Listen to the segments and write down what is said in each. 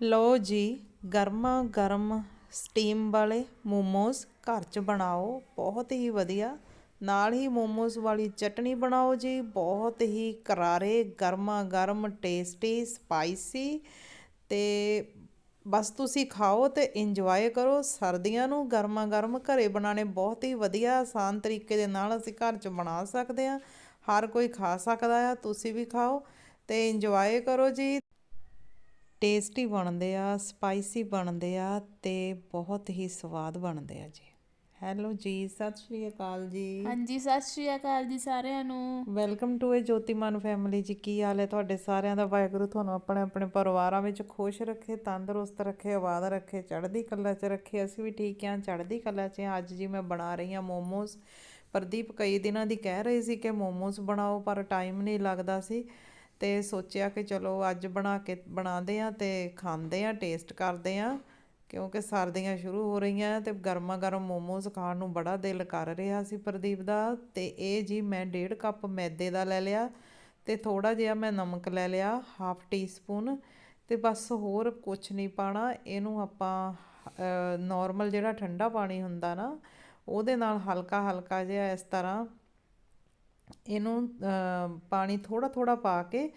ਲਓ ਜੀ ਗਰਮਾ ਗਰਮ ਸਟੀਮ ਵਾਲੇ ਮੋਮੋਸ ਘਰ 'ਚ ਬਣਾਓ, ਬਹੁਤ ਹੀ ਵਧੀਆ। ਨਾਲ ਹੀ ਮੋਮੋਸ ਵਾਲੀ ਚਟਨੀ ਬਣਾਓ ਜੀ, ਬਹੁਤ ਹੀ ਕਰਾਰੇ ਗਰਮਾ ਗਰਮ ਟੇਸਟੀ ਸਪਾਈਸੀ ਤੇ ਬਸ ਤੁਸੀਂ ਖਾਓ ਤੇ ਇੰਜੋਏ ਕਰੋ। ਸਰਦੀਆਂ ਨੂੰ ਗਰਮਾ ਗਰਮ ਘਰੇ ਬਣਾਉਣੇ ਬਹੁਤ ਹੀ ਵਧੀਆ, ਆਸਾਨ ਤਰੀਕੇ ਦੇ ਨਾਲ ਅਸੀਂ ਘਰ 'ਚ ਬਣਾ ਸਕਦੇ ਹਾਂ। ਹਰ ਕੋਈ ਖਾ ਸਕਦਾ ਆ, ਤੁਸੀਂ ਵੀ ਖਾਓ ਤੇ ਇੰਜੋਏ ਕਰੋ ਜੀ। ਟੇਸਟੀ ਬਣਦੇ ਆ ਸਪਾਈਸੀ ਬਣਦੇ ਆ ਤੇ ਬਹੁਤ ਹੀ ਸਵਾਦ ਬਣਦੇ ਆ ਜੀ। ਹੈਲੋ ਜੀ ਸਤਿ ਸ਼੍ਰੀ ਅਕਾਲ ਜੀ। ਹਾਂਜੀ ਸਤਿ ਸ਼੍ਰੀ ਅਕਾਲ ਜੀ ਸਾਰਿਆਂ ਨੂੰ। Welcome to a Jotiman family ਜੀ ਕੀ ਹਾਲ ਹੈ ਤੁਹਾਡੇ ਸਾਰਿਆਂ ਦਾ? ਵਾਹਿਗੁਰੂ ਤੁਹਾਨੂੰ ਆਪਣੇ ਆਪਣੇ ਪਰਿਵਾਰਾਂ ਵਿੱਚ ਖੁਸ਼ ਰੱਖੇ ਤੰਦਰੁਸਤ ਰੱਖੇ ਆਬਾਦ ਰੱਖੇ ਚੜ੍ਹਦੀ ਕਲਾ 'ਚ ਰੱਖੇ। ਅਸੀਂ ਵੀ ਠੀਕ ਹਾਂ ਚੜ੍ਹਦੀ ਕਲਾ 'ਚ। ਅੱਜ ਜੀ ਮੈਂ ਬਣਾ ਰਹੀ ਹਾਂ ਮੋਮੋਜ਼ ਪ੍ਰਦੀਪ ਕਈ ਦਿਨਾਂ ਦੀ ਕਹਿ ਰਹੀ ਸੀ ਕਿ ਮੋਮੋਜ਼ ਬਣਾਓ ਪਰ ਟਾਈਮ ਨਹੀਂ ਲੱਗਦਾ ਸੀ। ਤੇ ਸੋਚਿਆ ਕਿ ਚਲੋ ਅੱਜ ਬਣਾ ਕੇ ਬਣਾਉਂਦੇ ਆ ਤੇ ਖਾਂਦੇ ਆ ਟੇਸਟ ਕਰਦੇ ਆ ਕਿਉਂਕਿ ਸਰਦੀਆਂ ਸ਼ੁਰੂ ਹੋ ਰਹੀਆਂ ਤੇ ਗਰਮਾ ਗਰਮ ਮੋਮੋਸ ਖਾਣ ਨੂੰ ਬੜਾ ਦਿਲ ਕਰ ਰਿਹਾ ਸੀ ਪ੍ਰਦੀਪ ਦਾ ਤੇ ਇਹ ਜੀ ਮੈਂ ਡੇਢ ਕੱਪ ਮੈਦੇ ਦਾ ਲੈ ਲਿਆ ਤੇ ਥੋੜਾ ਜਿਹਾ ਮੈਂ ਨਮਕ ਲੈ ਲਿਆ ਹਾਫ ਟੀਸਪੂਨ ਤੇ ਬਸ ਹੋਰ ਕੁਝ ਨਹੀਂ ਪਾਣਾ, ਇਹਨੂੰ ਆਪਾਂ ਨਾਰਮਲ ਜਿਹੜਾ ਠੰਡਾ ਪਾਣੀ ਹੁੰਦਾ ਨਾ, ਉਹਦੇ ਨਾਲ ਹਲਕਾ ਹਲਕਾ ਜਿਹਾ ਇਸ ਤਰ੍ਹਾਂ ਇਹਨੂੰ ਪਾਣੀ ਥੋੜ੍ਹਾ ਥੋੜ੍ਹਾ ਪਾ ਕੇ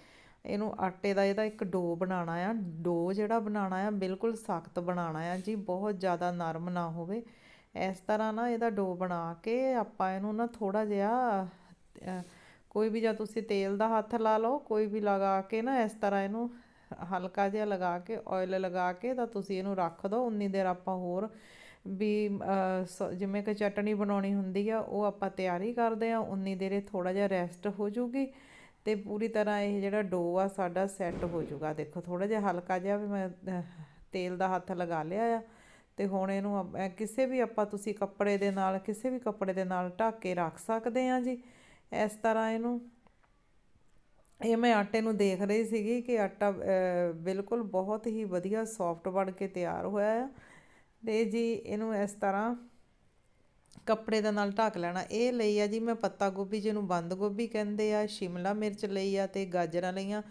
ਇਹਨੂੰ ਆਟੇ ਦਾ ਇਹਦਾ ਇੱਕ ਡੋ ਬਣਾਉਣਾ ਆ। ਡੋ ਜਿਹੜਾ ਬਣਾਉਣਾ ਆ, ਬਿਲਕੁਲ ਸਖਤ ਬਣਾਉਣਾ ਆ ਜੀ, ਬਹੁਤ ਜ਼ਿਆਦਾ ਨਰਮ ਨਾ ਹੋਵੇ। ਇਸ ਤਰ੍ਹਾਂ ਨਾ ਇਹਦਾ ਡੋ ਬਣਾ ਕੇ ਆਪਾਂ ਇਹਨੂੰ ਨਾ ਥੋੜ੍ਹਾ ਜਿਹਾ ਕੋਈ ਵੀ ਜਾਂ ਤੁਸੀਂ ਤੇਲ ਦਾ ਹੱਥ ਲਾ ਲਓ, ਕੋਈ ਵੀ ਲਗਾ ਕੇ ਨਾ ਇਸ ਤਰ੍ਹਾਂ ਇਹਨੂੰ ਹਲਕਾ ਜਿਹਾ ਲਗਾ ਕੇ ਆਇਲ ਲਗਾ ਕੇ ਤਾਂ ਤੁਸੀਂ ਇਹਨੂੰ ਰੱਖ ਦਿਓ। ਉਨੀ ਦੇਰ ਆਪਾਂ ਹੋਰ ਵੀ ਸ- ਜਿਵੇਂ ਕਿ ਚਟਣੀ ਬਣਾਉਣੀ ਹੁੰਦੀ ਆ, ਉਹ ਆਪਾਂ ਤਿਆਰੀ ਕਰਦੇ ਆ, ਉਨੀ ਦੇਰ ਇਹ ਥੋੜਾ ਜਿਹਾ ਰੈਸਟ ਹੋ ਜੂਗੀ ਤੇ ਪੂਰੀ ਤਰ੍ਹਾਂ ਇਹ ਜਿਹੜਾ ਡੋ ਆ, ਸਾਡਾ ਸੈੱਟ ਹੋ ਜੂਗਾ। ਦੇਖੋ ਥੋੜਾ ਜਿਹਾ ਹਲਕਾ ਜਿਹਾ ਵੀ ਮੈਂ ਤੇਲ ਦਾ ਹੱਥ ਲਗਾ ਲਿਆ ਆ ਤੇ ਹੁਣ ਇਹਨੂੰ ਕਿਸੇ ਵੀ ਆਪਾਂ ਤੁਸੀਂ ਕੱਪੜੇ ਦੇ ਨਾਲ, ਕਿਸੇ ਵੀ ਕੱਪੜੇ ਦੇ ਨਾਲ ਢੱਕ ਕੇ ਰੱਖ ਸਕਦੇ ਆ ਜੀ। ਇਸ ਤਰ੍ਹਾਂ ਇਹਨੂੰ, ਇਹ ਮੈਂ ਆਟੇ ਨੂੰ ਦੇਖ ਰਹੀ ਸੀਗੀ ਕਿ ਆਟਾ ਬਿਲਕੁਲ ਬਹੁਤ ਹੀ ਵਧੀਆ ਸੌਫਟ ਬਣ ਕੇ ਤਿਆਰ ਹੋਇਆ ਆ। ਤੇ ਜੀ, ਇਹਨੂੰ ਇਸ ਤਰ੍ਹਾਂ ਕੱਪੜੇ ਦੇ ਨਾਲ ਢੱਕ ਲੈਣਾ। ਇਹ ਲਈ ਆ ਜੀ, ਮੈਂ ਪੱਤਾ ਗੋਭੀ ਜਿਹਨੂੰ ਬੰਦ ਗੋਭੀ ਕਹਿੰਦੇ ਆ, ਸ਼ਿਮਲਾ ਮਿਰਚ ਲਈ ਆ ਤੇ ਗਾਜਰਾਂ ਲਈਆਂ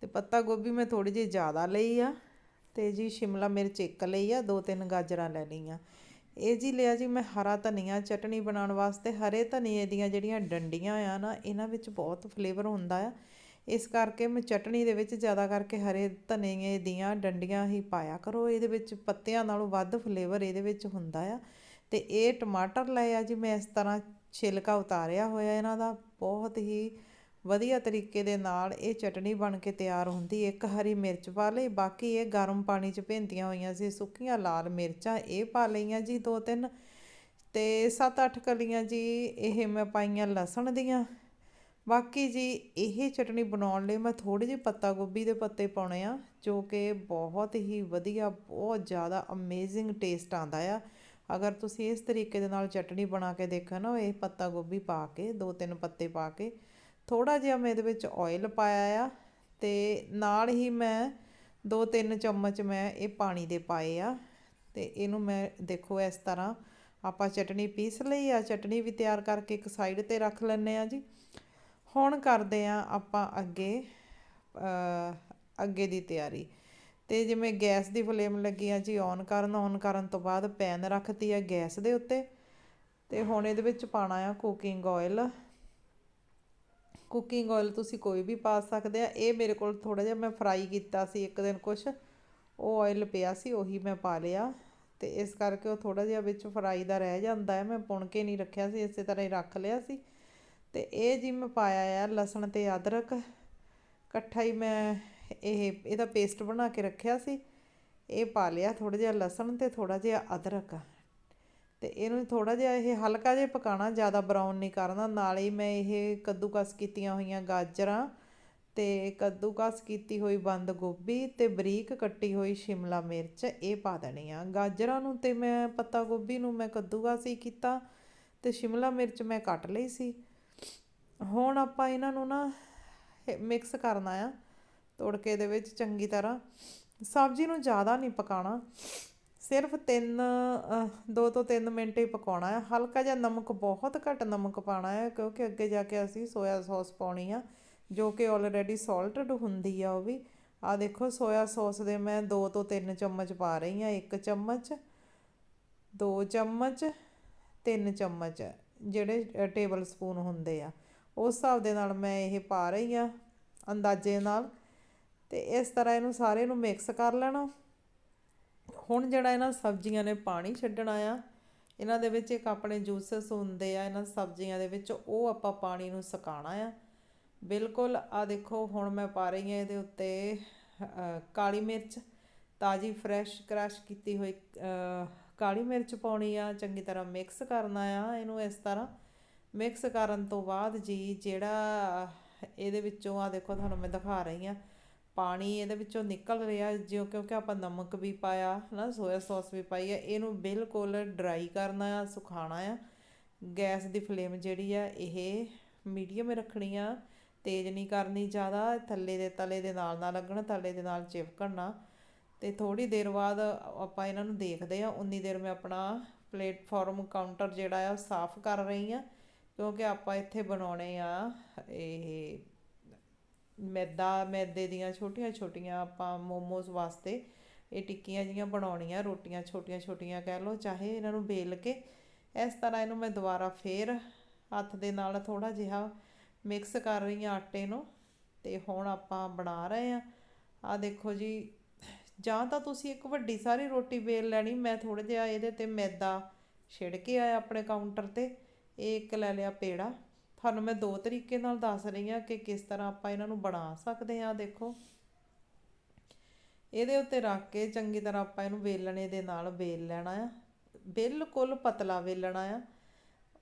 ਤੇ ਪੱਤਾ ਗੋਭੀ ਮੈਂ ਥੋੜੀ ਜਿਹੀ ਜ਼ਿਆਦਾ ਲਈ ਆ ਤੇ ਜੀ, ਸ਼ਿਮਲਾ ਮਿਰਚ ਇੱਕ ਲਈ ਆ, ਦੋ ਤਿੰਨ ਗਾਜਰਾਂ ਲੈ ਲਈਆਂ। ਇਹ ਜੀ ਲਿਆ ਜੀ ਮੈਂ ਹਰਾ ਧਨੀਆ ਚਟਣੀ ਬਣਾਉਣ ਵਾਸਤੇ। ਹਰੇ ਧਨੀਏ ਦੀਆਂ ਜਿਹੜੀਆਂ ਡੰਡੀਆਂ ਆ ਨਾ, ਇਹਨਾਂ ਵਿੱਚ ਬਹੁਤ ਫਲੇਵਰ ਹੁੰਦਾ ਆ। ਇਸ ਕਰਕੇ ਮੈਂ ਚਟਣੀ ਦੇ ਵਿੱਚ ਜ਼ਿਆਦਾ ਕਰਕੇ ਹਰੇ ਧਨੀਏ ਦੀਆਂ ਡੰਡੀਆਂ ਹੀ ਪਾਇਆ ਕਰੋ। ਇਹਦੇ ਵਿੱਚ ਪੱਤਿਆਂ ਨਾਲੋਂ ਵੱਧ ਫਲੇਵਰ ਇਹਦੇ ਵਿੱਚ ਹੁੰਦਾ ਆ। ਤੇ ਇਹ ਟਮਾਟਰ ਲਏ ਆ ਜੀ, ਮੈਂ ਇਸ ਤਰ੍ਹਾਂ ਛਿਲਕਾ ਉਤਾਰਿਆ ਹੋਇਆ ਇਹਨਾਂ ਦਾ। ਬਹੁਤ ਹੀ ਵਧੀਆ ਤਰੀਕੇ ਦੇ ਨਾਲ ਇਹ ਚਟਣੀ ਬਣ ਕੇ ਤਿਆਰ ਹੁੰਦੀ। ਇੱਕ ਹਰੀ ਮਿਰਚ ਪਾ ਲਈ, ਬਾਕੀ ਇਹ ਗਰਮ ਪਾਣੀ 'ਚ ਭਿੰਦੀਆਂ ਹੋਈਆਂ ਸੀ, ਸੁੱਕੀਆਂ ਲਾਲ ਮਿਰਚਾਂ ਇਹ ਪਾ ਲਈਆਂ ਜੀ ਦੋ ਤਿੰਨ। ਤੇ 7-8 ਕਲੀਆਂ ਜੀ, ਇਹ ਮੈਂ ਪਾਈਆਂ ਲਸਣ ਦੀਆਂ। ਬਾਕੀ ਜੀ ਇਹ ਚਟਣੀ ਬਣਾਉਣ ਲਈ ਮੈਂ ਥੋੜੀ ਜਿਹੇ ਪੱਤਾ ਗੋਭੀ ਦੇ ਪੱਤੇ ਪਾਉਣੇ ਆ, ਜੋ ਕਿ ਬਹੁਤ ਹੀ ਵਧੀਆ, ਬਹੁਤ ਜ਼ਿਆਦਾ ਅਮੇਜ਼ਿੰਗ ਟੇਸਟ ਆਉਂਦਾ ਆ। ਅਗਰ ਤੁਸੀਂ ਇਸ ਤਰੀਕੇ ਦੇ ਨਾਲ ਚਟਣੀ ਬਣਾ ਕੇ ਦੇਖੋ ਨਾ, ਇਹ ਪੱਤਾ ਗੋਭੀ ਪਾ ਕੇ ਦੋ ਤਿੰਨ ਪੱਤੇ ਪਾ ਕੇ ਥੋੜਾ ਜਿਹਾ ਮੈਂ ਇਹਦੇ ਵਿੱਚ ਆਇਲ ਪਾਇਆ ਆ, ਤੇ ਨਾਲ ਹੀ ਮੈਂ ਦੋ ਤਿੰਨ ਚਮਚ ਮੈਂ ਇਹ ਪਾਣੀ ਦੇ ਪਾਏ ਆ, ਤੇ ਇਹਨੂੰ ਮੈਂ ਦੇਖੋ ਇਸ ਤਰ੍ਹਾਂ ਆਪਾਂ ਚਟਣੀ ਪੀਸ ਲਈ ਆ ਚਟਣੀ ਵੀ ਤਿਆਰ ਕਰਕੇ ਇੱਕ ਸਾਈਡ ਤੇ ਰੱਖ ਲੈਣੇ ਆ ਜੀ। ਹੁਣ ਕਰਦੇ ਆ ਆਪਾਂ ਅੱਗੇ ਅੱਗੇ ਦੀ ਤਿਆਰੀ। ਤੇ ਜਿਵੇਂ ਗੈਸ ਦੀ ਫਲੇਮ ਲੱਗੀ ਆ ਜੀ ਔਨ ਕਰਨ ਔਨ ਕਰਨ ਤੋਂ ਬਾਅਦ ਪੈਨ ਰੱਖਤੀ ਆ ਗੈਸ ਦੇ ਉੱਤੇ। ਤੇ ਹੁਣ ਇਹਦੇ ਵਿੱਚ ਪਾਣਾ ਆ ਕੁਕਿੰਗ ਆਇਲ ਕੁਕਿੰਗ ਆਇਲ ਤੁਸੀਂ ਕੋਈ ਵੀ ਪਾ ਸਕਦੇ ਆ। ਇਹ ਮੇਰੇ ਕੋਲ ਥੋੜਾ ਜਿਹਾ ਮੈਂ ਫਰਾਈ ਕੀਤਾ ਸੀ ਇੱਕ ਦਿਨ ਕੁਛ। ਉਹ ਆਇਲ ਪਿਆ ਸੀ, ਉਹੀ ਮੈਂ ਪਾ ਲਿਆ। ਤੇ ਇਸ ਕਰਕੇ ਉਹ ਥੋੜਾ ਜਿਹਾ ਵਿੱਚ ਫਰਾਈ ਦਾ ਰਹਿ ਜਾਂਦਾ ਹੈ ਮੈਂ ਪੁਣ ਕੇ ਨਹੀਂ ਰੱਖਿਆ ਸੀ, ਇਸੇ ਤਰ੍ਹਾਂ ਹੀ ਰੱਖ ਲਿਆ ਸੀ। ਤੇ ਇਹ ਜੀ ਮੈਂ ਪਾਇਆ ਆ ਲਸਣ ਤੇ ਅਦਰਕ। ਇਕੱਠਾ ਹੀ ਮੈਂ ਇਹ, ਇਹਦਾ ਪੇਸਟ ਬਣਾ ਕੇ ਰੱਖਿਆ ਸੀ। ਇਹ ਪਾ ਲਿਆ ਥੋੜਾ ਜਿਹਾ ਲਸਣ ਤੇ ਥੋੜਾ ਜਿਹਾ ਅਦਰਕ। ਤੇ ਇਹਨੂੰ ਥੋੜਾ ਜਿਹਾ ਇਹ ਹਲਕਾ ਜਿਹਾ ਪਕਾਣਾ ਜ਼ਿਆਦਾ ਬਰਾਊਨ ਨਹੀਂ ਕਰਨਾ। ਨਾਲ ਹੀ ਮੈਂ ਇਹ ਕੱਦੂਕਸ ਕੀਤੀਆਂ ਹੋਈਆਂ ਗਾਜਰਾਂ ਤੇ ਕੱਦੂਕਸ ਕੀਤੀ ਹੋਈ ਬੰਦ ਗੋਭੀ ਤੇ ਬਰੀਕ ਕੱਟੀ ਹੋਈ ਸ਼ਿਮਲਾ ਮਿਰਚ ਇਹ ਪਾ ਦੇਣੀ ਆ। ਗਾਜਰਾਂ ਨੂੰ ਤੇ ਮੈਂ, ਪੱਤਾ ਗੋਭੀ ਨੂੰ ਮੈਂ ਕੱਦੂਕਸ ਹੀ ਕੀਤਾ ਤੇ ਸ਼ਿਮਲਾ ਮਿਰਚ ਮੈਂ ਕੱਟ ਲਈ ਸੀ। ਹੁਣ ਆਪਾਂ ਇਹਨਾਂ ਨੂੰ ਨਾ ਮਿਕਸ ਕਰਨਾ ਆ, ਤੜਕੇ ਦੇ ਵਿੱਚ ਚੰਗੀ ਤਰ੍ਹਾਂ। ਸਬਜ਼ੀ ਨੂੰ ਜ਼ਿਆਦਾ ਨਹੀਂ ਪਕਾਣਾ ਸਿਰਫ 3 2 ਤੋਂ 3 ਮਿੰਟ ਹੀ ਪਕਾਉਣਾ ਹੈ ਹਲਕਾ ਜਿਹਾ ਨਮਕ, ਬਹੁਤ ਘੱਟ ਨਮਕ ਪਾਣਾ ਹੈ ਕਿਉਂਕਿ ਅੱਗੇ ਜਾ ਕੇ ਅਸੀਂ ਸੋਇਆ ਸੌਸ ਪਾਉਣੀ ਆ, ਜੋ ਕਿ ਆਲਰੇਡੀ ਸਾਲਟਡ ਹੁੰਦੀ ਆ ਉਹ ਵੀ। ਆ ਦੇਖੋ ਸੋਇਆ ਸੌਸ ਦੇ ਮੈਂ 2 ਤੋਂ 3 ਚਮਚ ਪਾ ਰਹੀ ਹਾਂ 1 ਚਮਚ 2 ਚਮਚ 3 ਚਮਚ, ਜਿਹੜੇ ਟੇਬਲ ਸਪੂਨ ਹੁੰਦੇ ਆ। ਉਸ ਹਿਸਾਬ ਦੇ ਨਾਲ ਮੈਂ ਇਹ ਪਾ ਰਹੀ ਆ ਅੰਦਾਜ਼ੇ ਨਾਲ ਤੇ ਇਸ ਤਰ੍ਹਾਂ ਇਹਨੂੰ ਸਾਰੇ ਨੂੰ ਮਿਕਸ ਕਰ ਲੈਣਾ। ਹੁਣ ਜਿਹੜਾ ਇਹਨਾਂ ਸਬਜ਼ੀਆਂ ਨੇ ਪਾਣੀ ਛੱਡਣਾ ਆ, ਇਹਨਾਂ ਦੇ ਵਿੱਚ ਇੱਕ ਆਪਣੇ ਜੂਸਸ ਹੁੰਦੇ ਆ, ਇਹਨਾਂ ਸਬਜ਼ੀਆਂ ਦੇ ਵਿੱਚ ਉਹ ਆਪਾਂ ਪਾਣੀ ਨੂੰ ਸੁਕਾਉਣਾ ਆ। ਬਿਲਕੁਲ ਆ ਦੇਖੋ, ਹੁਣ ਮੈਂ ਪਾ ਰਹੀ ਹਾਂ ਇਹਦੇ ਉੱਤੇ ਕਾਲੀ ਮਿਰਚ, ਤਾਜੀ ਫਰੈਸ਼ ਕ੍ਰਸ਼ ਕੀਤੀ ਹੋਈ ਕਾਲੀ ਮਿਰਚ ਪਾਉਣੀ ਆ, ਚੰਗੀ ਤਰ੍ਹਾਂ ਮਿਕਸ ਕਰਨਾ ਆ ਇਹਨੂੰ ਇਸ ਤਰ੍ਹਾਂ। ਮਿਕਸ ਕਰਨ ਤੋਂ ਬਾਅਦ ਜੀ ਜਿਹੜਾ ਇਹਦੇ ਵਿੱਚੋਂ ਆ ਦੇਖੋ ਤੁਹਾਨੂੰ ਮੈਂ ਦਿਖਾ ਰਹੀ ਆ ਪਾਣੀ ਇਹਦੇ ਵਿੱਚੋਂ ਨਿਕਲ ਰਿਹਾ, ਜਿਉਂ ਕਿਉਂਕਿ ਆਪਾਂ ਨਮਕ ਵੀ ਪਾਇਆ ਨਾ ਸੋਇਆ ਸੌਸ ਵੀ ਪਾਈ ਆ, ਇਹਨੂੰ ਬਿਲਕੁਲ ਡਰਾਈ ਕਰਨਾ ਆ ਸੁਖਾਣਾ ਆ। ਗੈਸ ਦੀ ਫਲੇਮ ਜਿਹੜੀ ਆ, ਇਹ ਮੀਡੀਅਮ ਰੱਖਣੀ ਆ, ਤੇਜ਼ ਨਹੀਂ ਕਰਨੀ ਜ਼ਿਆਦਾ, ਥੱਲੇ ਦੇ ਤਲੇ ਦੇ ਨਾਲ ਨਾ ਲੱਗਣ, ਤਲੇ ਦੇ ਨਾਲ ਚਿਪਕਣ ਨਾ। ਤੇ ਥੋੜੀ ਦੇਰ ਬਾਅਦ ਆਪਾਂ ਇਹਨਾਂ ਨੂੰ ਦੇਖਦੇ ਆ ਉਨੀ ਦੇਰ ਮੈਂ ਆਪਣਾ ਪਲੇਟਫਾਰਮ ਕਾਊਂਟਰ ਜਿਹੜਾ ਆ ਉਹ ਸਾਫ਼ ਕਰ ਰਹੀ ਆ ਕਿਉਂਕਿ ਆਪਾਂ ਇੱਥੇ ਬਣਾਉਣੇ ਆ ਇਹ ਮੈਦਾ, ਮੈਦੇ ਦੀਆਂ ਛੋਟੀਆਂ ਛੋਟੀਆਂ ਆਪਾਂ ਮੋਮੋਸ ਵਾਸਤੇ ਇਹ ਟਿੱਕੀਆਂ ਜੀਆਂ ਬਣਾਉਣੀਆਂ, ਰੋਟੀਆਂ ਛੋਟੀਆਂ ਛੋਟੀਆਂ ਕਹਿ ਲਓ, ਚਾਹੇ ਇਹਨਾਂ ਨੂੰ ਬੇਲ ਕੇ। ਇਸ ਤਰ੍ਹਾਂ ਇਹਨੂੰ ਮੈਂ ਦੁਬਾਰਾ ਫੇਰ ਹੱਥ ਦੇ ਨਾਲ ਥੋੜਾ ਜਿਹਾ ਮਿਕਸ ਕਰ ਰਹੀ ਹਾਂ ਆਟੇ ਨੂੰ ਤੇ ਹੁਣ ਆਪਾਂ ਬਣਾ ਰਹੇ ਆ ਆ ਦੇਖੋ ਜੀ, ਜਾਂ ਤਾਂ ਤੁਸੀਂ ਇੱਕ ਵੱਡੀ ਸਾਰੀ ਰੋਟੀ ਵੇਲ ਲੈਣੀ, ਮੈਂ ਥੋੜਾ ਜਿਹਾ ਇਹਦੇ ਤੇ ਮੈਦਾ ਛਿੜ ਕੇ ਆਇਆ ਆਪਣੇ ਕਾਊਂਟਰ ਤੇ। ਇਹ ਇੱਕ ਲੈ ਲਿਆ ਪੇੜਾ। ਤੁਹਾਨੂੰ ਮੈਂ ਦੋ ਤਰੀਕੇ ਨਾਲ ਦੱਸ ਰਹੀ ਹਾਂ ਕਿ ਕਿਸ ਤਰ੍ਹਾਂ ਆਪਾਂ ਇਹਨਾਂ ਨੂੰ ਬਣਾ ਸਕਦੇ ਹਾਂ, ਦੇਖੋ। ਇਹਦੇ ਉੱਤੇ ਰੱਖ ਕੇ ਚੰਗੀ ਤਰ੍ਹਾਂ ਆਪਾਂ ਇਹਨੂੰ ਵੇਲਣੇ ਦੇ ਨਾਲ ਵੇਲ ਲੈਣਾ ਆ। ਬਿਲਕੁਲ ਪਤਲਾ ਵੇਲਣਾ ਆ।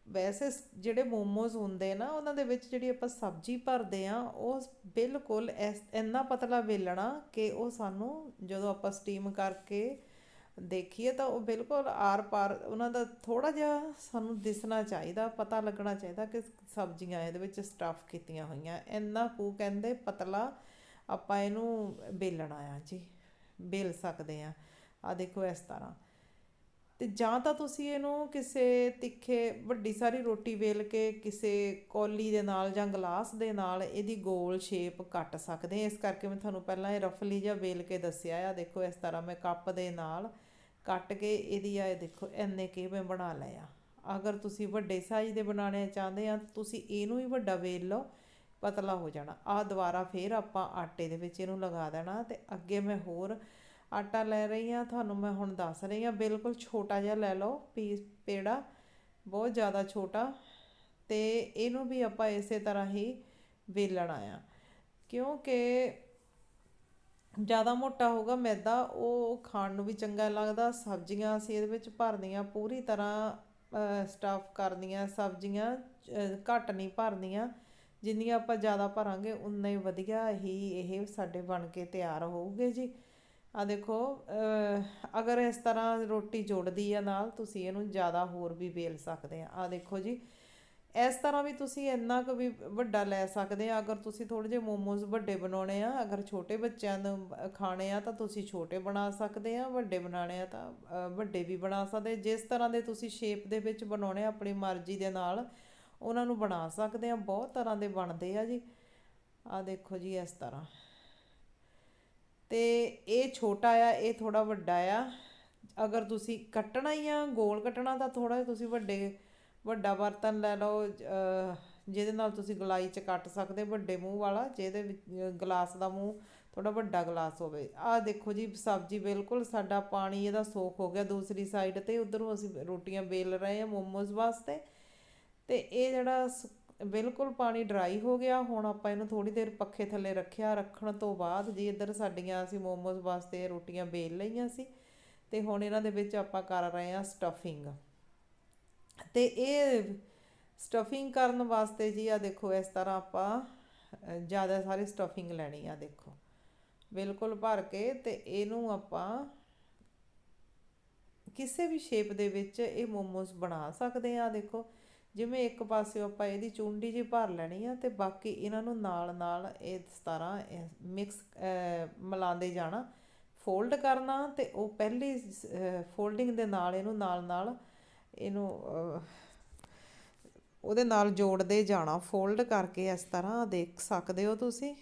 ਵੈਸੇ ਜਿਹੜੇ ਮੋਮੋਜ਼ ਹੁੰਦੇ ਨਾ, ਉਹਨਾਂ ਦੇ ਵਿੱਚ ਜਿਹੜੀ ਆਪਾਂ ਸਬਜ਼ੀ ਭਰਦੇ ਆ ਉਹ ਬਿਲਕੁਲ ਐਸ, ਇੰਨਾ ਪਤਲਾ ਵੇਲਣਾ ਕਿ ਉਹ ਸਾਨੂੰ ਜਦੋਂ ਆਪਾਂ ਸਟੀਮ ਕਰਕੇ ਦੇਖੀਏ ਤਾਂ ਉਹ ਬਿਲਕੁਲ ਆਰ ਪਾਰ, ਉਹਨਾਂ ਦਾ ਥੋੜਾ ਜਿਹਾ ਸਾਨੂੰ ਦਿਸਣਾ ਚਾਹੀਦਾ, ਪਤਾ ਲੱਗਣਾ ਚਾਹੀਦਾ ਕਿ ਸਬਜ਼ੀਆਂ ਇਹਦੇ ਵਿੱਚ ਸਟਫ ਕੀਤੀਆਂ ਹੋਈਆਂ। ਇੰਨਾ ਕੁ ਕਹਿੰਦੇ ਪਤਲਾ ਆਪਾਂ ਇਹਨੂੰ ਵੇਲਣਾ ਆ ਜੀ ਵੇਲ ਸਕਦੇ ਆ। ਆ ਦੇਖੋ ਇਸ ਤਰ੍ਹਾਂ। ਤੇ ਜਾਂ ਤਾਂ ਤੁਸੀਂ ਇਹਨੂੰ ਕਿਸੇ ਤਿੱਖੇ, ਵੱਡੀ ਸਾਰੀ ਰੋਟੀ ਵੇਲ ਕੇ ਕਿਸੇ ਕੌਲੀ ਦੇ ਨਾਲ ਜਾਂ ਗਲਾਸ ਦੇ ਨਾਲ ਇਹਦੀ ਗੋਲ ਸ਼ੇਪ ਕੱਟ ਸਕਦੇ ਇਸ ਕਰਕੇ ਮੈਂ ਤੁਹਾਨੂੰ ਪਹਿਲਾਂ ਇਹ ਰਫਲੀ ਜਿਹਾ ਵੇਲ ਕੇ ਦੱਸਿਆ ਆ। ਦੇਖੋ ਇਸ ਤਰ੍ਹਾਂ ਮੈਂ ਕੱਪ ਦੇ ਨਾਲ ਕੱਟ ਕੇ ਇਹਦੀ ਆ ਦੇਖੋ, ਇੰਨੇ ਕੇ ਮੈਂ ਬਣਾ ਲਿਆ ਅਗਰ ਤੁਸੀਂ ਵੱਡੇ ਸਾਈਜ਼ ਦੇ ਬਣਾਉਣੇ ਚਾਹੁੰਦੇ ਆ ਤੁਸੀਂ ਇਹਨੂੰ ਹੀ ਵੱਡਾ ਵੇਲ ਲਓ, ਪਤਲਾ ਹੋ ਜਾਣਾ। ਆ ਦੁਬਾਰਾ ਫੇਰ ਆਪਾਂ ਆਟੇ ਦੇ ਵਿੱਚ ਇਹਨੂੰ ਲਗਾ ਦੇਣਾ ਤੇ ਅੱਗੇ ਮੈਂ ਹੋਰ ਆਟਾ ਲੈ ਰਹੀ ਆ। ਤੁਹਾਨੂੰ ਮੈਂ ਹੁਣ ਦੱਸ ਰਹੀ ਆ, ਬਿਲਕੁਲ ਛੋਟਾ ਜਿਹਾ ਲੈ ਲਓ, ਪੀਸ, ਪੇੜਾ ਬਹੁਤ ਜ਼ਿਆਦਾ ਛੋਟਾ ਤੇ ਇਹਨੂੰ ਵੀ ਆਪਾਂ ਇਸੇ ਤਰ੍ਹਾਂ ਹੀ ਵੇਲਣਾ ਆ। ਕਿਉਂਕਿ ਜ਼ਿਆਦਾ ਮੋਟਾ ਹੋਊਗਾ ਮੈਦਾ, ਉਹ ਖਾਣ ਨੂੰ ਵੀ ਚੰਗਾ ਲੱਗਦਾ। ਸਬਜ਼ੀਆਂ ਅਸੀਂ ਇਹਦੇ ਵਿੱਚ ਭਰਨੀਆਂ, ਪੂਰੀ ਤਰ੍ਹਾਂ ਸਟਫ ਕਰਦੀਆਂ ਸਬਜ਼ੀਆਂ ਘੱਟ ਨਹੀਂ ਭਰਦੀਆਂ ਜਿੰਨੀਆਂ ਆਪਾਂ ਜ਼ਿਆਦਾ ਭਰਾਂਗੇ ਉਨਾ ਹੀ ਵਧੀਆ ਹੀ ਇਹ ਸਾਡੇ ਬਣ ਕੇ ਤਿਆਰ ਹੋਊਗੇ ਜੀ। ਆ ਦੇਖੋ ਅਗਰ ਇਸ ਤਰ੍ਹਾਂ ਰੋਟੀ ਜੁੜਦੀ ਆ ਨਾਲ, ਤੁਸੀਂ ਇਹਨੂੰ ਜ਼ਿਆਦਾ ਹੋਰ ਵੀ ਵੇਲ ਸਕਦੇ ਆ। ਆ ਦੇਖੋ ਜੀ ਇਸ ਤਰ੍ਹਾਂ ਵੀ ਤੁਸੀਂ ਇੰਨਾ ਕੁ ਵੀ ਵੱਡਾ ਲੈ ਸਕਦੇ ਆ, ਅਗਰ ਤੁਸੀਂ ਥੋੜੇ ਜਿਹੇ ਮੋਮੋਜ਼ ਵੱਡੇ ਬਣਾਉਣੇ ਆ, ਅਗਰ ਛੋਟੇ ਬੱਚਿਆਂ ਨੂੰ ਖਾਣੇ ਆ ਤਾਂ ਤੁਸੀਂ ਛੋਟੇ ਬਣਾ ਸਕਦੇ ਆ, ਵੱਡੇ ਬਣਾਉਣੇ ਆ ਤਾਂ ਵੱਡੇ ਵੀ ਬਣਾ ਸਕਦੇ, ਜਿਸ ਤਰ੍ਹਾਂ ਦੇ ਤੁਸੀਂ ਸ਼ੇਪ ਦੇ ਵਿੱਚ ਬਣਾਉਣੇ ਆਪਣੀ ਮਰਜ਼ੀ ਦੇ ਨਾਲ, ਉਹਨਾਂ ਨੂੰ ਬਣਾ ਸਕਦੇ ਆ, ਬਹੁਤ ਤਰ੍ਹਾਂ ਦੇ ਬਣਦੇ ਆ ਜੀ। ਆ ਦੇਖੋ ਜੀ ਇਸ ਤਰ੍ਹਾਂ। ਤੇ ਇਹ ਛੋਟਾ ਆ, ਇਹ ਥੋੜਾ ਵੱਡਾ ਆ। ਅਗਰ ਤੁਸੀਂ ਕੱਟਣਾ ਹੀ ਆ, ਗੋਲ ਕੱਟਣਾ ਤਾਂ ਥੋੜਾ ਤੁਸੀਂ ਵੱਡੇ ਵੱਡਾ ਬਰਤਨ ਲੈ ਲਓ ਜਿਹਦੇ ਨਾਲ ਤੁਸੀਂ ਗਲਾਈ 'ਚ ਕੱਟ ਸਕਦੇ ਵੱਡੇ ਮੂੰਹ ਵਾਲਾ ਜਿਹਦੇ ਵਿੱਚ ਅਹ, ਗਲਾਸ ਦਾ ਮੂੰਹ ਥੋੜਾ ਵੱਡਾ ਗਲਾਸ ਹੋਵੇ। ਆਹ ਦੇਖੋ ਜੀ ਸਬਜ਼ੀ ਬਿਲਕੁਲ ਸਾਡਾ ਪਾਣੀ ਇਹਦਾ ਸੋਖ ਹੋ ਗਿਆ ਦੂਸਰੀ ਸਾਈਡ ਤੇ ਉਧਰੋਂ ਅਸੀਂ ਰੋਟੀਆਂ ਬੇਲ ਰਹੇ ਹਾਂ ਮੋਮੋਜ਼ ਵਾਸਤੇ। ਤੇ ਇਹ ਜਿਹੜਾ ਸ- ਬਿਲਕੁਲ ਪਾਣੀ ਡਰਾਈ ਹੋ ਗਿਆ ਹੁਣ ਆਪਾਂ ਇਹਨੂੰ ਥੋੜੀ ਦੇਰ ਪੱਖੇ ਥੱਲੇ ਰੱਖਿਆ ਰੱਖਣ ਤੋਂ ਬਾਅਦ ਜੀ ਇੱਧਰ ਸਾਡੀਆਂ ਅਸੀਂ ਮੋਮੋਜ਼ ਵਾਸਤੇ ਰੋਟੀਆਂ ਬੇਲ ਲਈਆਂ ਸੀ ਤੇ ਹੁਣ ਇਹਨਾਂ ਦੇ ਵਿੱਚ ਆਪਾਂ ਕਰ ਰਹੇ ਹਾਂ ਸਟਫਿੰਗ ਤੇ ਇਹ ਸਟਫਿੰਗ ਕਰਨ ਵਾਸਤੇ ਜੀ ਆ ਦੇਖੋ, ਇਸ ਤਰ੍ਹਾਂ ਆਪਾਂ ਜ਼ਿਆਦਾ ਸਾਰੇ ਸਟਫਿੰਗ ਲੈਣੀ ਆ ਦੇਖੋ। ਬਿਲਕੁਲ ਭਰ ਕੇ ਤੇ ਇਹਨੂੰ ਆਪਾਂ ਕਿਸੇ ਵੀ ਸ਼ੇਪ ਦੇ ਵਿੱਚ ਇਹ ਮੋਮੋਸ ਬਣਾ ਸਕਦੇ ਆ ਦੇਖੋ। ਜਿਵੇਂ ਇੱਕ ਪਾਸੇ ਆਪਾਂ ਇਹਦੀ ਚੁੰਡੀ ਜੀ ਭਰ ਲੈਣੀ ਆ ਤੇ ਬਾਕੀ ਇਹਨਾਂ ਨੂੰ ਨਾਲ ਨਾਲ ਇਸ ਤਰ੍ਹਾਂ ਮਿਕਸ ਮਿਲਾਉਂਦੇ ਜਾਣਾ। ਫੋਲਡ ਕਰਨਾ ਤੇ ਉਹ ਪਹਿਲੀ ਫੋਲਡਿੰਗ ਦੇ ਨਾਲ ਇਹਨੂੰ ਨਾਲ ਨਾਲ ਇਹਨੂੰ ਉਹਦੇ ਨਾਲ ਜੋੜਦੇ ਜਾਣਾ ਫੋਲਡ ਕਰਕੇ ਇਸ ਤਰ੍ਹਾਂ ਦੇਖ ਸਕਦੇ ਹੋ ਤੁਸੀਂ।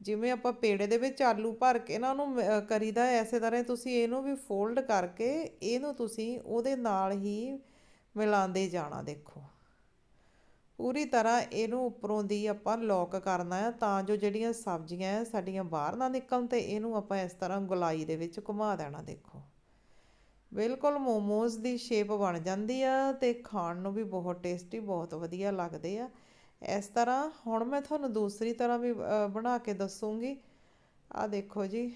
ਜਿਵੇਂ ਆਪਾਂ ਪੇੜੇ ਦੇ ਵਿੱਚ ਆਲੂ ਭਰ ਕੇ ਨਾ ਉਹਨੂੰ ਮ- ਕਰੀਦਾ ਹੈ, ਐਸੇ ਤਰ੍ਹਾਂ ਤੁਸੀਂ ਇਹਨੂੰ ਵੀ ਫੋਲਡ ਕਰਕੇ ਇਹਨੂੰ ਤੁਸੀਂ ਉਹਦੇ ਨਾਲ ਹੀ ਮਿਲਾਉਂਦੇ ਜਾਣਾ ਦੇਖੋ। ਪੂਰੀ ਤਰ੍ਹਾਂ ਇਹਨੂੰ ਉੱਪਰੋਂ ਦੀ ਆਪਾਂ ਲੌਕ ਕਰਨਾ ਹੈ ਤਾਂ ਜੋ ਜਿਹੜੀਆਂ ਸਬਜ਼ੀਆਂ ਸਾਡੀਆਂ ਬਾਹਰ ਨਾ ਨਿਕਲਣ ਤੇ ਇਹਨੂੰ ਆਪਾਂ ਇਸ ਤਰ੍ਹਾਂ ਗੁਲਾਈ ਦੇ ਵਿੱਚ ਘੁਮਾ ਦੇਣਾ ਦੇਖੋ। ਬਿਲਕੁਲ ਮੋਮੋਜ਼ ਦੀ ਸ਼ੇਪ ਬਣ ਜਾਂਦੀ ਆ ਤੇ ਖਾਣ ਨੂੰ ਵੀ ਬਹੁਤ ਟੇਸਟੀ, ਬਹੁਤ ਵਧੀਆ ਲੱਗਦੇ ਆ। ਇਸ ਤਰ੍ਹਾਂ ਹੁਣ ਮੈਂ ਤੁਹਾਨੂੰ ਦੂਸਰੀ ਤਰ੍ਹਾਂ ਵੀ ਬਣਾ ਕੇ ਦੱਸੂਗੀ। ਆ ਦੇਖੋ ਜੀ,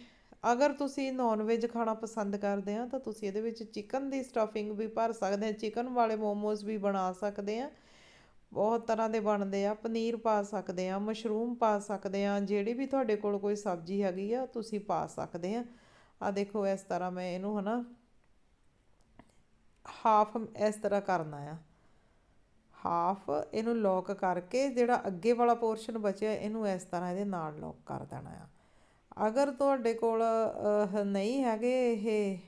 ਅਗਰ ਤੁਸੀਂ ਨਾਨ ਵੈਜ ਖਾਣਾ ਪਸੰਦ ਕਰਦੇ ਆ ਤਾਂ ਤੁਸੀਂ ਇਹਦੇ ਵਿੱਚ ਚਿਕਨ ਦੀ ਸਟਫਿੰਗ ਵੀ ਭਰ ਸਕਦੇ ਆ ਚਿਕਨ ਵਾਲੇ ਮੋਮੋਜ਼ ਵੀ ਬਣਾ ਸਕਦੇ ਆ। ਬਹੁਤ ਤਰ੍ਹਾਂ ਦੇ ਬਣਦੇ ਆ, ਪਨੀਰ ਪਾ ਸਕਦੇ ਆ ਮਸ਼ਰੂਮ ਪਾ ਸਕਦੇ ਆ, ਜਿਹੜੀ ਵੀ ਤੁਹਾਡੇ ਕੋਲ ਕੋਈ ਸਬਜ਼ੀ ਹੈਗੀ ਆ, ਤੁਸੀਂ ਪਾ ਸਕਦੇ ਆ। ਆ ਦੇਖੋ ਇਸ ਤਰ੍ਹਾਂ ਮੈਂ ਇਹਨੂੰ ਹਨਾ ਹਾਫ ਇਸ ਤਰ੍ਹਾਂ ਕਰਨਾ ਆ। ਹਾਫ ਇਹਨੂੰ ਲੌਕ ਕਰਕੇ ਜਿਹੜਾ ਅੱਗੇ ਵਾਲਾ ਪੋਰਸ਼ਨ ਬਚਿਆ ਇਹਨੂੰ ਇਸ ਤਰ੍ਹਾਂ ਇਹਦੇ ਨਾਲ ਲੌਕ ਕਰ ਦੇਣਾ ਆ। ਅਗਰ ਤੁਹਾਡੇ ਕੋਲ ਨਹੀਂ ਹੈਗੇ ਇਹ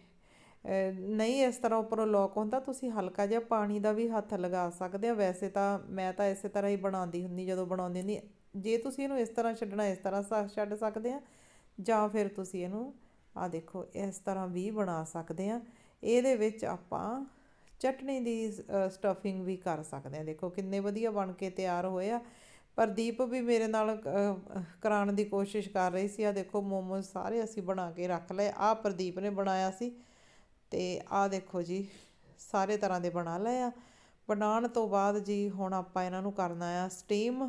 ਨਹੀਂ ਇਸ ਤਰ੍ਹਾਂ ਉੱਪਰੋਂ ਲੌਕ ਹੁੰਦਾ, ਤੁਸੀਂ ਹਲਕਾ ਜਿਹਾ ਪਾਣੀ ਦਾ ਵੀ ਹੱਥ ਲਗਾ ਸਕਦੇ ਆ। ਵੈਸੇ ਤਾਂ ਮੈਂ ਤਾਂ ਇਸੇ ਤਰ੍ਹਾਂ ਹੀ ਬਣਾਉਂਦੀ ਹੁੰਦੀ, ਜਦੋਂ ਬਣਾਉਂਦੀ ਹੁੰਦੀ। ਜੇ ਤੁਸੀਂ ਇਹਨੂੰ ਇਸ ਤਰ੍ਹਾਂ ਛੱਡਣਾ, ਇਸ ਤਰ੍ਹਾਂ ਸਾ- ਛੱਡ ਸਕਦੇ ਆ, ਜਾਂ ਫਿਰ ਤੁਸੀਂ ਇਹਨੂੰ ਆ ਦੇਖੋ, ਇਸ ਤਰ੍ਹਾਂ ਵੀ ਬਣਾ ਸਕਦੇ ਆ। ਇਹਦੇ ਵਿੱਚ ਆਪਾਂ ਚਟਨੀ ਦੀ ਸਟਫਿੰਗ ਵੀ ਕਰ ਸਕਦੇ ਆ ਦੇਖੋ ਕਿੰਨੇ ਵਧੀਆ ਬਣ ਕੇ ਤਿਆਰ ਹੋਏ ਆ। ਪ੍ਰਦੀਪ ਵੀ ਮੇਰੇ ਨਾਲ ਕਰਾਉਣ ਦੀ ਕੋਸ਼ਿਸ਼ ਕਰ ਰਹੀ ਸੀ। ਆ ਦੇਖੋ ਮੋਮੋਸ ਸਾਰੇ ਅਸੀਂ ਬਣਾ ਕੇ ਰੱਖ ਲਏ। ਆ ਪ੍ਰਦੀਪ ਨੇ ਬਣਾਇਆ ਸੀ। ਤੇ ਆ ਦੇਖੋ ਜੀ, ਸਾਰੇ ਤਰ੍ਹਾਂ ਦੇ ਬਣਾ ਲਏ ਆ। ਬਣਾਉਣ ਤੋਂ ਬਾਅਦ ਜੀ ਹੁਣ ਆਪਾਂ ਇਹਨਾਂ ਨੂੰ ਕਰਨਾ ਆ ਸਟੀਮ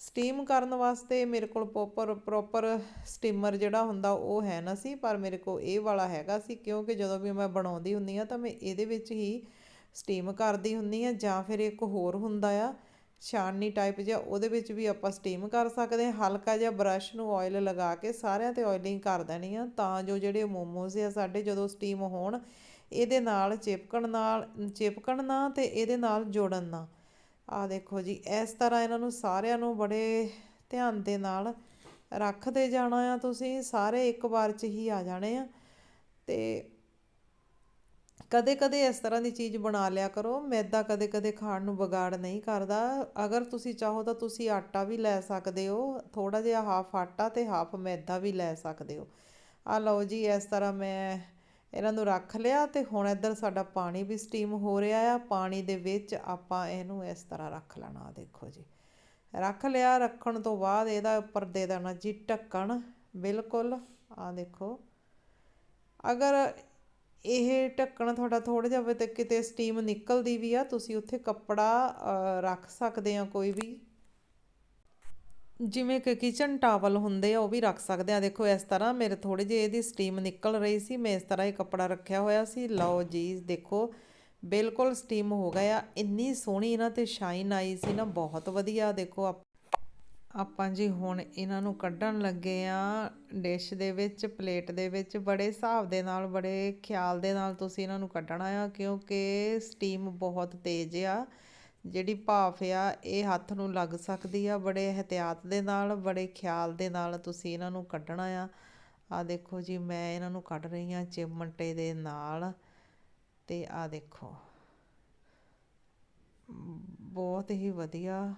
ਸਟੀਮ ਕਰਨ ਵਾਸਤੇ ਮੇਰੇ ਕੋਲ ਪ੍ਰੋਪਰ ਪ੍ਰੋਪਰ ਸਟੀਮਰ ਜਿਹੜਾ ਹੁੰਦਾ ਉਹ ਹੈ ਨਾ ਸੀ, ਪਰ ਮੇਰੇ ਕੋਲ ਇਹ ਵਾਲਾ ਹੈਗਾ ਸੀ, ਕਿਉਂਕਿ ਜਦੋਂ ਵੀ ਮੈਂ ਬਣਾਉਂਦੀ ਹੁੰਦੀ ਆ ਤਾਂ ਮੈਂ ਇਹਦੇ ਵਿੱਚ ਹੀ ਸਟੀਮ ਕਰਦੀ ਹੁੰਦੀ ਆ ਜਾਂ ਫਿਰ ਇੱਕ ਹੋਰ ਹੁੰਦਾ ਆ ਛਾਨਣੀ ਟਾਈਪ ਜਿਹਾ, ਉਹਦੇ ਵਿੱਚ ਵੀ ਆਪਾਂ ਸਟੀਮ ਕਰ ਸਕਦੇ ਹਾਂ, ਹਲਕਾ ਜਿਹਾ ਬਰਸ਼ ਨੂੰ ਆਇਲ ਲਗਾ ਕੇ ਸਾਰਿਆਂ ਤੇ ਆਇਲਿੰਗ ਕਰ ਦੇਣੀ ਆ, ਤਾਂ ਜੋ ਜਿਹੜੇ ਮੋਮੋਜ਼ ਆ ਸਾਡੇ ਜਦੋਂ ਸਟੀਮ ਹੋਣ, ਇਹਦੇ ਨਾਲ ਚਿਪਕਣ ਨਾਲ, ਚਿਪਕਣ ਨਾ ਤੇ ਇਹਦੇ ਨਾਲ ਜੋੜਨ ਨਾ। ਆ ਦੇਖੋ ਜੀ, ਇਸ ਤਰ੍ਹਾਂ ਇਹਨਾਂ ਨੂੰ ਸਾਰਿਆਂ ਨੂੰ ਬੜੇ ਧਿਆਨ ਦੇ ਨਾਲ ਰੱਖਦੇ ਜਾਣਾ ਆ ਤੁਸੀਂ, ਸਾਰੇ ਇੱਕ ਵਾਰ ਚ ਹੀ ਆ ਜਾਣੇ ਆ। ਤੇ ਕਦੇ ਕਦੇ ਇਸ ਤਰ੍ਹਾਂ ਦੀ ਚੀਜ਼ ਬਣਾ ਲਿਆ ਕਰੋ, ਮੈਦਾ ਕਦੇ ਕਦੇ ਖਾਣ ਨੂੰ ਵਿਗਾੜ ਨਹੀਂ ਕਰਦਾ। ਅਗਰ ਤੁਸੀਂ ਚਾਹੋ ਤਾਂ ਤੁਸੀਂ ਆਟਾ ਵੀ ਲੈ ਸਕਦੇ ਹੋ ਥੋੜਾ ਜਿਹਾ ਹਾਫ ਆਟਾ ਤੇ ਹਾਫ ਮੈਦਾ ਵੀ ਲੈ ਸਕਦੇ ਹੋ। ਆ ਲਓ ਜੀ, ਇਸ ਤਰ੍ਹਾਂ ਮੈਂ ਇਹਨਾਂ ਨੂੰ ਰੱਖ ਲਿਆ ਤੇ ਹੁਣ ਇੱਧਰ ਸਾਡਾ ਪਾਣੀ ਵੀ ਸਟੀਮ ਹੋ ਰਿਹਾ ਆ। ਪਾਣੀ ਦੇ ਵਿੱਚ ਆਪਾਂ ਇਹਨੂੰ ਇਸ ਤਰ੍ਹਾਂ ਰੱਖ ਲੈਣਾ ਆ ਦੇਖੋ ਜੀ। ਰੱਖ ਲਿਆ, ਰੱਖਣ ਤੋਂ ਬਾਅਦ ਇਹਦਾ ਉੱਪਰ ਦੇ ਦੇਣਾ ਜੀ ਢੱਕਣ, ਬਿਲਕੁਲ ਆ ਦੇਖੋ। ਅਗਰ ਇਹ ਢੱਕਣ ਤੁਹਾਡਾ ਥੋੜਾ ਜਿਹਾ ਹੋਵੇ ਤੇ ਕਿਤੇ ਸਟੀਮ ਨਿਕਲਦੀ ਵੀ ਆ, ਤੁਸੀਂ ਉੱਥੇ ਕੱਪੜਾ ਰੱਖ ਸਕਦੇ ਆ ਕੋਈ ਵੀ। ਜਿਵੇਂ ਕਿ ਕਿਚਨ ਟਾਵਲ ਹੁੰਦੇ ਆ, ਉਹ ਵੀ ਰੱਖ ਸਕਦੇ ਆ। ਦੇਖੋ, ਇਸ ਤਰ੍ਹਾਂ ਮੇਰੇ ਥੋੜੀ ਜਿਹੀ ਇਹਦੀ ਸਟੀਮ ਨਿਕਲ ਰਹੀ ਸੀ, ਮੈਂ ਇਸ ਤਰ੍ਹਾਂ ਇਹ ਕੱਪੜਾ ਰੱਖਿਆ ਹੋਇਆ ਸੀ। ਲਓ ਜੀ, ਦੇਖੋ, ਬਿਲਕੁਲ ਸਟੀਮ ਹੋ ਗਿਆ। ਇੰਨੀ ਸੋਹਣੀ ਇਹਨਾਂ ਤੇ ਸ਼ਾਈਨ ਆਈ ਸੀ ਨਾ, ਬਹੁਤ ਵਧੀਆ। ਦੇਖੋ, ਆਪ- ਆਪਾਂ ਜੀ ਹੁਣ ਇਹਨਾਂ ਨੂੰ ਕੱਢਣ ਲੱਗੇ ਆ ਡਿਸ਼ ਦੇ ਵਿੱਚ ਪਲੇਟ ਦੇ ਵਿੱਚ। ਬੜੇ ਹਿਸਾਬ ਦੇ ਨਾਲ, ਬੜੇ ਖਿਆਲ ਦੇ ਨਾਲ ਤੁਸੀਂ ਇਹਨਾਂ ਨੂੰ ਕੱਢਣਾ ਆ, ਕਿਉਂਕਿ ਸਟੀਮ ਬਹੁਤ ਤੇਜ਼ ਆ। ਜਿਹੜੀ ਭਾਫ ਆ, ਇਹ ਹੱਥ ਨੂੰ ਲੱਗ ਸਕਦੀ ਆ ਬੜੇ ਇਹਤਿਆਤ ਦੇ ਨਾਲ, ਬੜੇ ਖਿਆਲ ਦੇ ਨਾਲ ਤੁਸੀਂ ਇਹਨਾਂ ਨੂੰ ਕੱਢਣਾ ਆ। ਆ ਦੇਖੋ ਜੀ, ਮੈਂ ਇਹਨਾਂ ਨੂੰ ਕੱਢ ਰਹੀ ਆ ਚਿਮਟੇ ਦੇ ਨਾਲ ਤੇ ਆ ਦੇਖੋ। ਬਹੁਤ ਹੀ ਵਧੀਆ।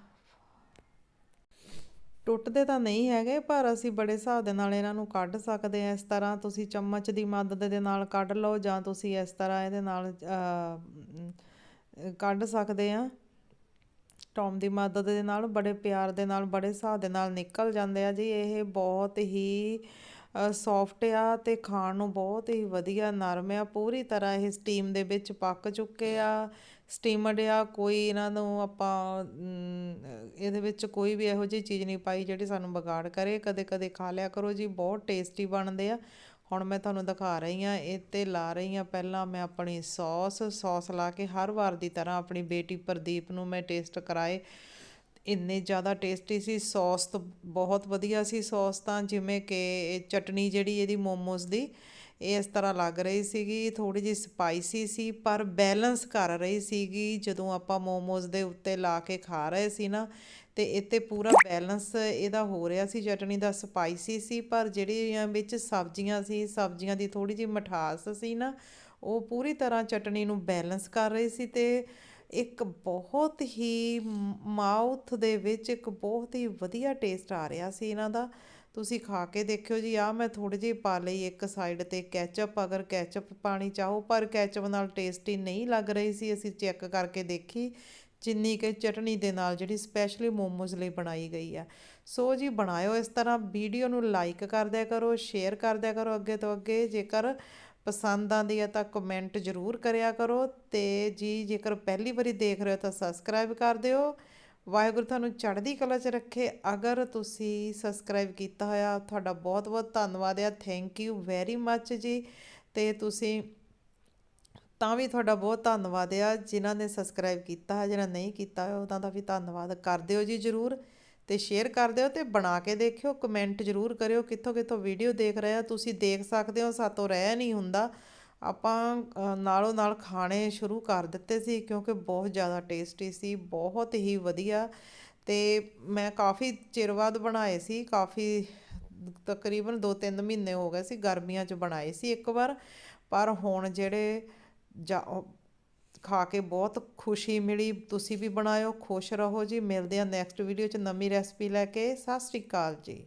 ਟੁੱਟਦੇ ਤਾਂ ਨਹੀਂ ਹੈਗੇ, ਪਰ ਅਸੀਂ ਬੜੇ ਹਿਸਾਬ ਦੇ ਨਾਲ ਇਹਨਾਂ ਨੂੰ ਕੱਢ ਸਕਦੇ ਹਾਂ ਇਸ ਤਰ੍ਹਾਂ ਤੁਸੀਂ ਚਮਚ ਦੀ ਮਦਦ ਦੇ ਨਾਲ ਕੱਢ ਲਓ ਜਾਂ ਤੁਸੀਂ ਇਸ ਤਰ੍ਹਾਂ ਇਹਦੇ ਨਾਲ ਕੱਢ ਸਕਦੇ ਆ। ਟੌਮ ਦੀ ਮਦਦ ਦੇ ਨਾਲ, ਬੜੇ ਪਿਆਰ ਦੇ ਨਾਲ, ਬੜੇ ਹਿਸਾਬ ਦੇ ਨਾਲ ਨਿਕਲ ਜਾਂਦੇ ਆ ਜੀ। ਇਹ ਬਹੁਤ ਹੀ ਸੌਫਟ ਆ ਤੇ ਖਾਣ ਨੂੰ ਬਹੁਤ ਹੀ ਵਧੀਆ, ਨਰਮ ਆ। ਪੂਰੀ ਤਰ੍ਹਾਂ ਇਹ ਸਟੀਮ ਦੇ ਵਿੱਚ ਪੱਕ ਚੁੱਕੇ ਆ। ਸਟੀਮਡ ਆ, ਕੋਈ ਇਹਨਾਂ ਨੂੰ ਆਪਾਂ ਇਹਦੇ ਵਿੱਚ ਕੋਈ ਵੀ ਇਹੋ ਜਿਹੀ ਚੀਜ਼ ਨਹੀਂ ਪਾਈ ਜਿਹੜੀ ਸਾਨੂੰ ਵਿਗਾੜ ਕਰੇ। ਕਦੇ ਕਦੇ ਖਾ ਲਿਆ ਕਰੋ ਜੀ, ਬਹੁਤ ਟੇਸਟੀ ਬਣਦੇ ਆ। ਹੁਣ ਮੈਂ ਤੁਹਾਨੂੰ ਦਿਖਾ ਰਹੀ ਹਾਂ, ਇਹ ਤੇ ਲਾ ਰਹੀ ਹਾਂ ਪਹਿਲਾਂ ਮੈਂ ਆਪਣੀ ਸੌਸ ਸੌਸ ਲਾ ਕੇ ਹਰ ਵਾਰ ਦੀ ਤਰ੍ਹਾਂ ਆਪਣੀ ਬੇਟੀ ਪ੍ਰਦੀਪ ਨੂੰ ਮੈਂ ਟੇਸਟ ਕਰਾਏ। ਇੰਨੇ ਜ਼ਿਆਦਾ ਟੇਸਟੀ ਸੀ, ਸੌਸ ਤਾਂ ਬਹੁਤ ਵਧੀਆ ਸੀ ਸੌਸ ਤਾਂ, ਜਿਵੇਂ ਕਿ ਇਹ ਚਟਨੀ ਜਿਹੜੀ ਇਹਦੀ ਮੋਮੋਸ ਦੀ, ਇਹ ਇਸ ਤਰ੍ਹਾਂ ਲੱਗ ਰਹੀ ਸੀਗੀ ਥੋੜੀ ਜਿਹੀ ਸਪਾਈਸੀ ਸੀ, ਪਰ ਬੈਲੈਂਸ ਕਰ ਰਹੀ ਸੀਗੀ। ਜਦੋਂ ਆਪਾਂ ਮੋਮੋਸ ਦੇ ਉੱਤੇ ਲਾ ਕੇ ਖਾ ਰਹੇ ਸੀ ਨਾ ਤੇ ਇੱਥੇ ਪੂਰਾ ਬੈਲੈਂਸ ਇਹਦਾ ਹੋ ਰਿਹਾ ਸੀ, ਚਟਨੀ ਦਾ ਸਪਾਈਸੀ ਸੀ, ਪਰ ਜਿਹੜੀਆਂ ਵਿੱਚ ਸਬਜ਼ੀਆਂ ਸੀ, ਸਬਜ਼ੀਆਂ ਦੀ ਥੋੜੀ ਜਿਹੀ ਮਿਠਾਸ ਸੀ ਨਾ, ਉਹ ਪੂਰੀ ਤਰ੍ਹਾਂ ਚਟਨੀ ਨੂੰ ਬੈਲੈਂਸ ਕਰ ਰਹੀ ਸੀ ਤੇ ਇੱਕ ਬਹੁਤ ਹੀ ਮਾਊਥ ਦੇ ਵਿੱਚ ਇੱਕ ਬਹੁਤ ਹੀ ਵਧੀਆ ਟੇਸਟ ਆ ਰਿਹਾ ਸੀ ਇਹਨਾਂ ਦਾ। ਤੁਸੀਂ ਖਾ ਕੇ ਦੇਖਿਓ ਜੀ ਆ ਮੈਂ ਥੋੜੀ ਜਿਹੀ ਪਾ ਲਈ ਇੱਕ ਸਾਈਡ ਤੇ ਕੈਚਅਪ, ਅਗਰ ਕੈਚਅਪ ਪਾਣੀ ਚਾਹੋ, ਪਰ ਕੈਚਅਪ ਨਾਲ ਟੇਸਟੀ ਨਹੀਂ ਲੱਗ ਰਹੀ ਸੀ, ਅਸੀਂ ਚੈੱਕ ਕਰਕੇ ਦੇਖੀ ਜਿੰਨੀ ਕਿ ਚਟਨੀ ਦੇ ਨਾਲ ਜਿਹੜੀ ਸਪੈਸ਼ਲੀ ਮੋਮੋਜ਼ ਲਈ ਬਣਾਈ ਗਈ ਆ ਸੋ ਜੀ ਬਣਾਇਓ ਇਸ ਤਰ੍ਹਾਂ, ਵੀਡੀਓ ਨੂੰ ਲਾਈਕ ਕਰ ਦਿਆ ਕਰੋ ਸ਼ੇਅਰ ਕਰ ਦਿਆ ਕਰੋ ਅੱਗੇ ਤੋਂ ਅੱਗੇ। ਜੇਕਰ ਪਸੰਦ ਆਉਂਦੀ ਹੈ ਤਾਂ ਕਮੈਂਟ ਜ਼ਰੂਰ ਕਰਿਆ ਕਰੋ ਤੇ ਜੀ ਜੇਕਰ ਪਹਿਲੀ ਵਾਰੀ ਦੇਖ ਰਹੇ ਹੋ ਤਾਂ ਸਬਸਕ੍ਰਾਈਬ ਕਰ ਦਿਓ। ਵਾਹਿਗੁਰੂ ਤੁਹਾਨੂੰ ਚੜ੍ਹਦੀ ਕਲਾ 'ਚ ਰੱਖੇ। ਅਗਰ ਤੁਸੀਂ ਸਬਸਕ੍ਰਾਈਬ ਕੀਤਾ ਹੋਇਆ, ਤੁਹਾਡਾ ਬਹੁਤ ਬਹੁਤ ਧੰਨਵਾਦ ਆ। ਥੈਂਕ ਯੂ ਵੈਰੀ ਮੱਚ ਜੀ। ਤੇ ਤੁਸੀਂ ਤਾਂ ਵੀ ਤੁਹਾਡਾ ਬਹੁਤ ਧੰਨਵਾਦ ਆ, ਜਿਨ੍ਹਾਂ ਨੇ ਸਬਸਕ੍ਰਾਈਬ ਕੀਤਾ ਹੈ ਜਿਹਨਾਂ ਨਹੀਂ ਕੀਤਾ ਹੋਇਆ, ਉਹਨਾਂ ਦਾ ਵੀ ਧੰਨਵਾਦ ਕਰ ਦਿਓ ਜੀ ਜਰੂਰ ਤੇ ਸ਼ੇਅਰ ਕਰ ਦਿਓ ਤੇ ਬਣਾ ਕੇ ਦੇਖਿਓ ਕਮੈਂਟ ਜਰੂਰ ਕਰਿਓ ਕਿੱਥੋਂ ਕਿੱਥੋਂ ਵੀਡੀਓ ਦੇਖ ਰਹੇ ਆ, ਤੁਸੀਂ ਦੇਖ ਸਕਦੇ ਹੋ, ਸਾਤੋਂ ਰਹਿ ਨਹੀਂ ਹੁੰਦਾ। ਆਪਾਂ ਨਾਲੋਂ ਨਾਲ ਖਾਣੇ ਸ਼ੁਰੂ ਕਰ ਦਿੱਤੇ ਸੀ ਕਿਉਂਕਿ ਬਹੁਤ ਜ਼ਿਆਦਾ ਟੇਸਟੀ ਸੀ, ਬਹੁਤ ਹੀ ਵਧੀਆ ਤੇ ਮੈਂ ਕਾਫੀ ਚਿਰ ਬਾਅਦ ਬਣਾਏ ਸੀ, ਕਾਫੀ ਤਕਰੀਬਨ 2-3 ਮਹੀਨੇ ਹੋ ਗਏ ਸੀ, ਗਰਮੀਆਂ 'ਚ ਬਣਾਏ ਸੀ ਇੱਕ ਵਾਰ। ਪਰ ਹੁਣ ਜਿਹੜੇ ਜਾ ਖਾ ਕੇ ਬਹੁਤ ਖੁਸ਼ੀ ਮਿਲੀ, ਤੁਸੀਂ ਵੀ ਬਣਾਇਓ, ਖੁਸ਼ ਰਹੋ ਜੀ, ਮਿਲਦੇ ਹਾਂ ਨੈਕਸਟ ਵੀਡੀਓ 'ਚ ਨਵੀਂ ਰੈਸਪੀ ਲੈ ਕੇ, ਸਤਿ ਸ਼੍ਰੀ ਅਕਾਲ ਜੀ।